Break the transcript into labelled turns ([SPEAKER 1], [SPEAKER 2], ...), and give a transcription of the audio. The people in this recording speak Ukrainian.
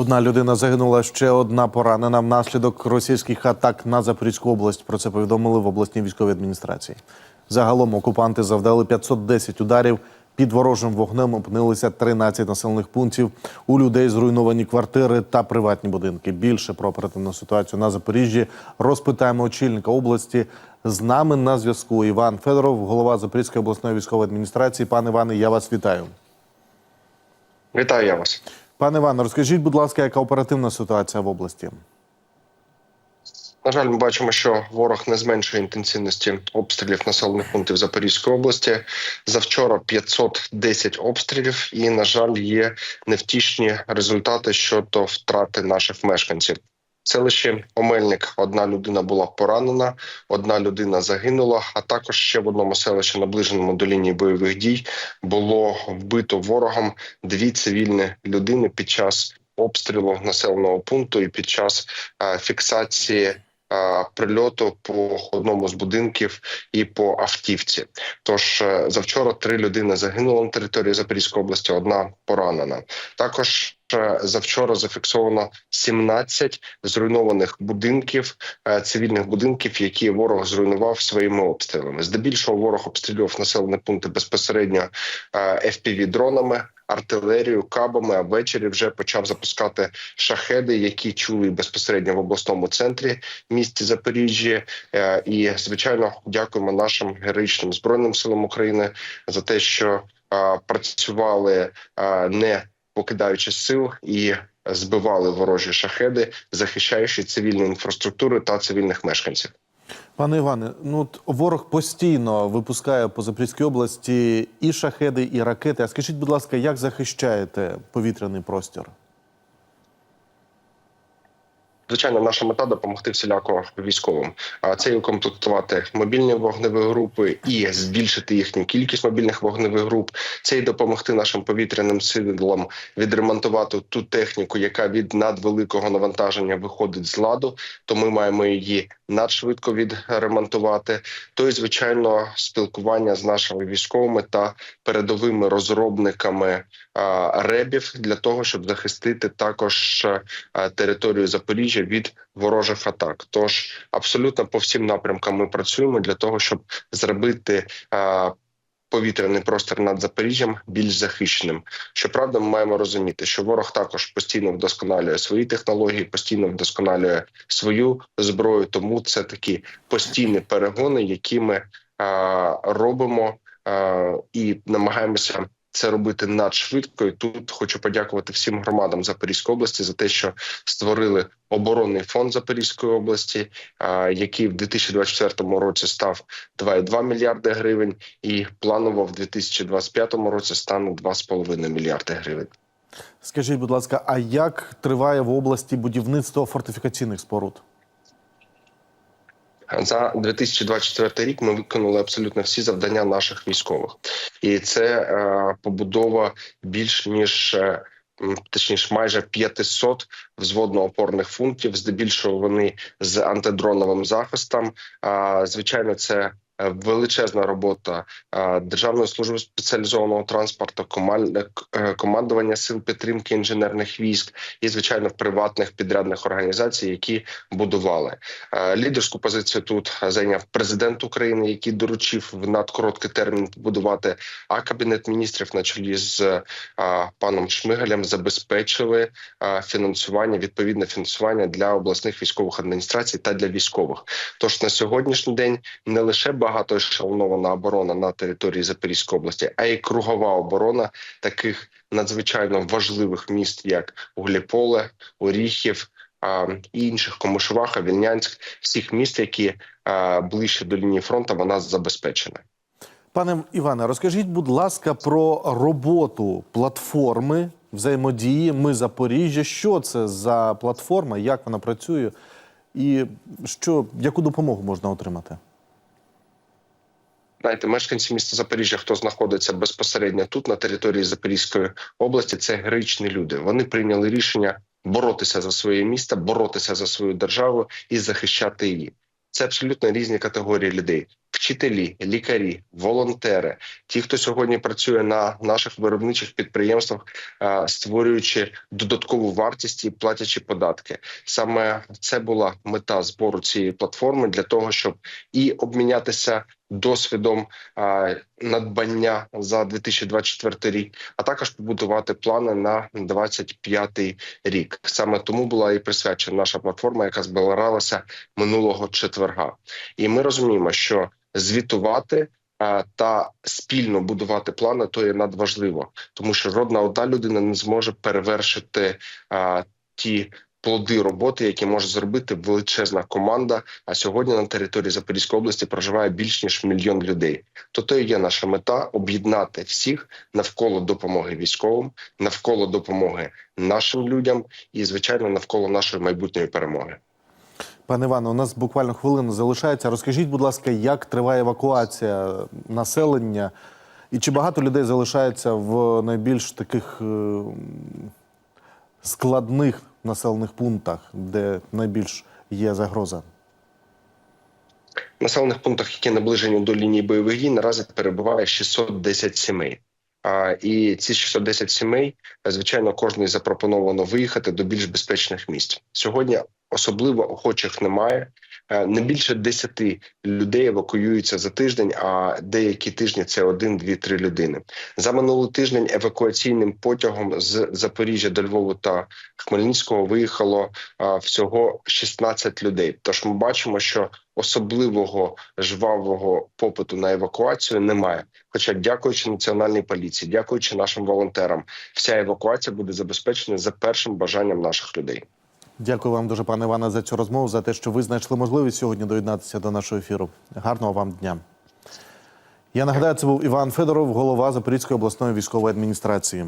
[SPEAKER 1] Одна людина загинула, ще одна поранена внаслідок російських атак на Запорізьку область. Про це повідомили в обласній військовій адміністрації. Загалом окупанти завдали 510 ударів. Під ворожим вогнем опинилися 13 населених пунктів. У людей зруйновані квартири та приватні будинки. Більше про оперативну ситуацію на Запоріжжі розпитаємо очільника області. З нами на зв'язку Іван Федоров, голова Запорізької обласної військової адміністрації. Пане Іване, я вас вітаю.
[SPEAKER 2] Вітаю я вас.
[SPEAKER 1] Пане Іване, розкажіть, будь ласка, яка оперативна ситуація в області?
[SPEAKER 2] На жаль, ми бачимо, що ворог не зменшує інтенсивності обстрілів населених пунктів Запорізької області. Завчора 510 обстрілів, і на жаль, є невтішні результати щодо втрати наших мешканців. В лише Омельник одна людина була поранена, одна людина загинула. А також ще в одному селищі, наближеному до лінії бойових дій, було вбито ворогом дві цивільні людини під час обстрілу населеного пункту і під час е, фіксації прильоту по одному з будинків і по автівці. Тож е, завчора три людини загинули на території Запорізької області, одна поранена. Також е, завчора зафіксовано 17 зруйнованих будинків, е, цивільних будинків, які ворог зруйнував своїми обстрілами. Здебільшого ворог обстрілював населені пункти безпосередньо fpv дронами артилерію, кабами. А ввечері вже почав запускати шахеди, які чули безпосередньо в обласному центрі місті Запоріжжя. Е, І звичайно, дякуємо нашим героїчним збройним силам України за те, що е, працювали е, не покидаючи сил і. Збивали ворожі шахеди, захищаючи цивільну інфраструктуру та цивільних мешканців.
[SPEAKER 1] Пане Іване, ну ворог постійно випускає по Запорізькій області і шахеди, і ракети. А скажіть, будь ласка, як захищаєте повітряний простір?
[SPEAKER 2] Звичайно, наша мета допомогти всіляко військовим. А це і укомплектувати мобільні вогневі групи і збільшити їхню кількість мобільних вогневих груп. Це і допомогти нашим повітряним силам відремонтувати ту техніку, яка від надвеликого навантаження виходить з ладу. То ми маємо її надшвидко відремонтувати. То і звичайно спілкування з нашими військовими та передовими розробниками а, ребів для того, щоб захистити також а, територію Запоріжжя від ворожих атак. Тож абсолютно по всім напрямкам ми працюємо для того, щоб зробити. а, Повітряний простір над Запоріжжям більш захищеним. Щоправда, ми маємо розуміти, що ворог також постійно вдосконалює свої технології, постійно вдосконалює свою зброю. Тому це такі постійні перегони, які ми а, робимо а, і намагаємося це робити надшвидко. І тут хочу подякувати всім громадам Запорізької області за те, що створили оборонний фонд Запорізької області, який в 2024 році став 2,2 мільярди гривень, і планово в 2025 році стане 2,5 мільярди гривень.
[SPEAKER 1] Скажіть, будь ласка, а як триває в області будівництво фортифікаційних споруд?
[SPEAKER 2] За 2024 рік ми виконали абсолютно всі завдання наших військових, і це е, побудова більш ніж е, точніше майже 500 взводно-опорних пунктів. Здебільшого вони з антидроновим захистом. Звичайно, це е, величезна робота Державної служби спеціалізованого транспорту, командування сил підтримки інженерних військ і звичайно приватних підрядних організацій, які будували Е, лідерську позицію. Тут зайняв президент України, який доручив в надкороткий термін побудувати. А кабінет міністрів на чолі з е, паном Шмигалем забезпечили е, фінансування, відповідне фінансування для обласних військових адміністрацій та для військових. Тож на сьогоднішній день не лише багатоешелонована оборона на території Запорізької області, а й кругова оборона таких надзвичайно важливих міст, як Гуляполе, Оріхів. І інших Комишуваха, Вільнянськ, всіх міст, які ближче до лінії фронту, вона забезпечена.
[SPEAKER 1] Пане Іване, розкажіть, будь ласка, про роботу платформи взаємодії. Ми Запоріжжя. Що це за платформа? Як вона працює? І що, яку допомогу можна отримати?
[SPEAKER 2] Знаєте, мешканці міста Запоріжжя, хто знаходиться безпосередньо тут, на території Запорізької області, це героїчні люди. Вони прийняли рішення боротися за своє місто, боротися за свою державу і захищати її. Це абсолютно різні категорії людей. вчителі, лікарі, волонтери, ті, хто сьогодні працює на наших виробничих підприємствах, створюючи додаткову вартість і платячи податки. Саме це була мета збору цієї платформи для того, щоб і обмінятися досвідом надбання за 2024 рік, а також побудувати плани на 25 рік. Саме тому була і присвячена наша платформа, яка збиралася минулого четверга. І ми розуміємо, що звітувати. Та спільно будувати плани то є надважливо, тому що жодна одна людина не зможе перевершити а, ті плоди роботи, які може зробити величезна команда. А сьогодні на території Запорізької області проживає більш ніж мільйон людей. То то і є наша мета об'єднати всіх навколо допомоги військовим, навколо допомоги нашим людям і, звичайно, навколо нашої майбутньої перемоги.
[SPEAKER 1] Пане Іване, у нас буквально хвилина залишається. Розкажіть, будь ласка, як триває евакуація населення, і чи багато людей залишається в найбільш таких е, складних населених пунктах, де найбільш є загроза?
[SPEAKER 2] Населених пунктах, які наближені до лінії бойових дій, наразі перебуває 610 сімей. А, і ці 610 сімей, е, звичайно, кожній запропоновано виїхати до більш безпечних місць. Сьогодні особливо охочих немає. Е, Не більше 10 людей евакуюються за тиждень, а деякі тижні це один, дві, три людини. За минулий тиждень евакуаційним потягом з Запоріжжя до Львову та Хмельницького виїхало всього 16 людей. Тож ми бачимо, що особливого жвавого попиту на евакуацію немає. Хоча, дякуючи національній поліції, дякуючи нашим волонтерам, вся евакуація буде забезпечена за першим бажанням наших людей.
[SPEAKER 1] Дякую вам дуже, пане Іване, за цю розмову, за те, що ви знайшли можливість сьогодні доєднатися до нашого ефіру. Гарного вам дня. Я нагадаю, це був Іван Федоров, голова Запорізької обласної військової адміністрації.